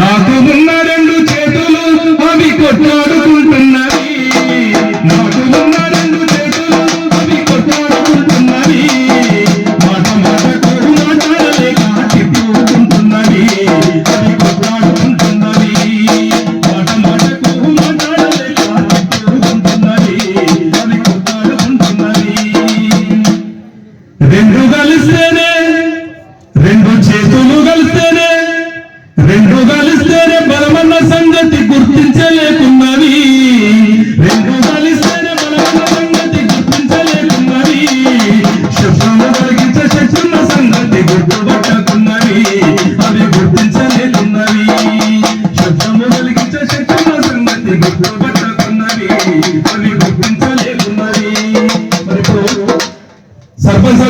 నాకు ఉన్న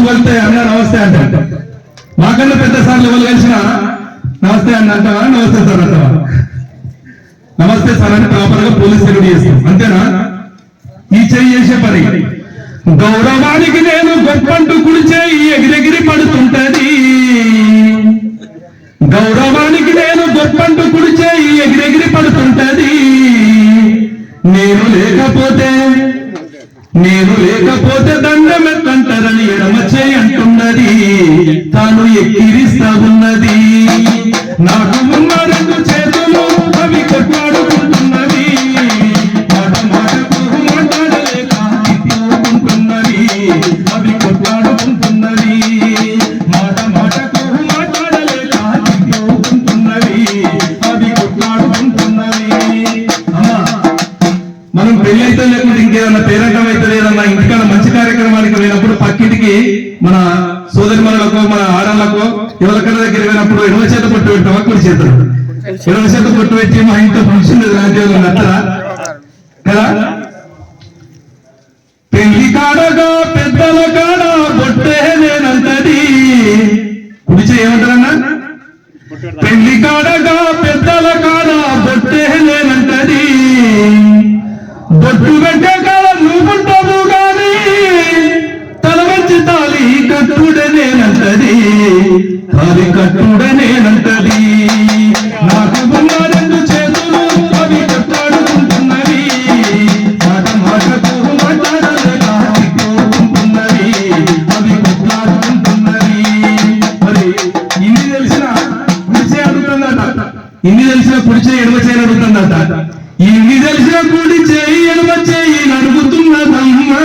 సర్పంచ్ సార్ అన్న నమస్తే అంట. మాకన్నా పెద్ద సార్లు ఎవరు కలిసిన నమస్తే అన్న అంటావా? నమస్తే సార్ అంటావా? నమస్తే సార్ అని ప్రాపర్గా పోలీస్ సెలవు చేస్తాం అంతేనా? ఈ చేయి చేసే పని. గౌరవానికి నేను గొప్పంటూ కుడి చేయి ఎగిరెగిరి పడుతుంటది. గౌరవానికి నేను గొప్పంటూ కుడి చేయి ఎగిరెగిరి పడుతుంటది. నేను లేకపోతే నేను లేకపోతే దండం ఎత్తంటారని తాను ఎక్కిరిస్తా ఉన్నది నాకు ఉన్న రెండు చేతులు అవి కొట్లాడుకుంటున్నవి మాట మాటకు మాట్లాడలేక తిట్టుకుంటున్నవి అవి కొట్లాడుకుంటున్నవి మాట మాటకు మాట్లాడలేక తిట్టుకుంటున్నవి అవి కొట్లాడుకుంటున్నవి అమ్మా మనం పెళ్ళైతే అయితే లేకుంటే ఇంకేదన్నా పేరంటం అయితే లేదన్నా ఇంటికాడ మంచి కార్యక్రమానికి వెళ్ళినప్పుడు పక్కింటికి మన సోదరిమలకు మన ఆడళ్ళకు ఎవరికన్నా దగ్గర పోయినప్పుడు ఇరవై చేత పట్టు పెట్టామా కుడి చేత ఇరవై చేత పట్టు పెట్టి మా ఇంట్లో ఫంక్షన్ రాజ్యాంగం నచ్చరా కదా? కట్టుడనేనంటది. నాకు రెండు చేతులు అవి కట్టాడుకుంటున్నవి మాట మాటకు మాట్లాడలేక అవి కొట్లాడుకుంటున్నవి. మరి ఇన్ని తెలిసిన కుడిచే అడుగుతుందట. ఇన్ని తెలిసిన కుడిచే ఎడమ చేయి అడుగుతుందట. ఇన్ని తెలిసిన కూడి చేయి ఎడమ చేయి అడుగుతున్నదమ్మా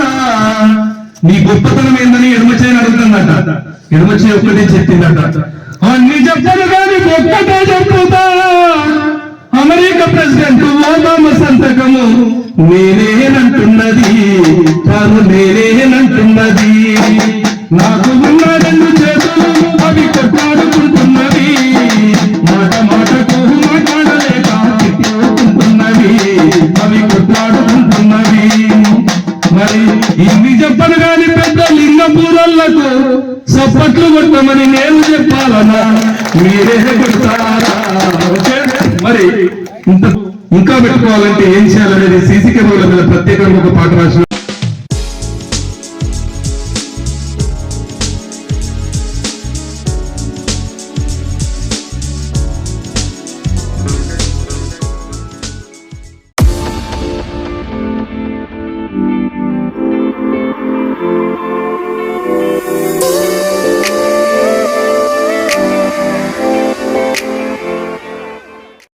నీ గొప్పతనం ఏందని ఎడమ చేయి అడుగుతుందట. ఎడమ చేయి ఒక్కటే చెప్పిందట. అన్ని చెప్పను కానీ ఒక్కటే చెప్పుతా అమెరికా ప్రెసిడెంట్ ఓబామా సంతకము నేనేనంటున్నది తాను నేనేనంటున్నది. నాకు ఉన్న రెండు చేతులు అవి కొట్లాడుకుంటున్నవి. మాట మాటకు మాట్లాడలేక తిట్టుకుంటున్నవి. అవి కొట్లాడుకుంటున్నవి. మరి ఇన్ని చెప్పను కానీ పెద్ద లింగపూరళ్ళకు సప్పట్లు కొట్టమని నేను చెప్పాలన్నా మీరే కొడతారా మరి ఇంత ఇంకా పెట్టుకోవాలంటే ఏం చేయాలనేది సీసీ కెమెరాల మీద ప్రత్యేకంగా ఒక పాట రాసిన